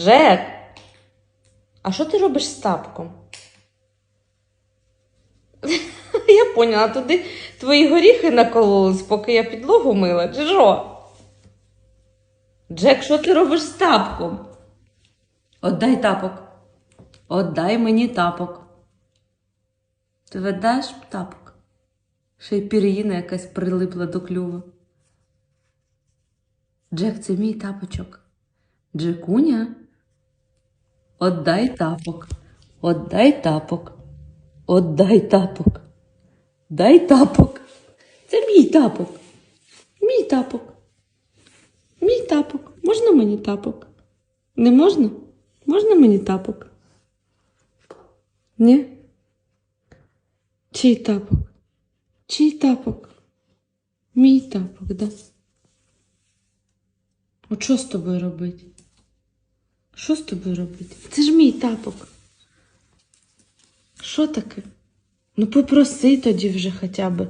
Жек, а що ти робиш з тапком? Я поняла, туди твої горіхи накололись, поки я підлогу мила, чи що? Джек, що ти робиш з тапком? Отдай тапок. Отдай мені тапок. Ти видаєш тапок? Ще й пір'їна якась прилипла до клюва. Джек, це мій тапочок. Джекуня. Отдай тапок. Отдай тапок. Отдай тапок. Дай тапок. Це мій тапок. Мій тапок. Мій тапок. Можна мені тапок? Не можна? Можна мені тапок? Ні? Чий тапок? Чий тапок? Мій тапок, да? От що з тобою робити? Що з тобою робити? Це ж мій тапок. Що таке? Ну попроси тоді вже хоча б.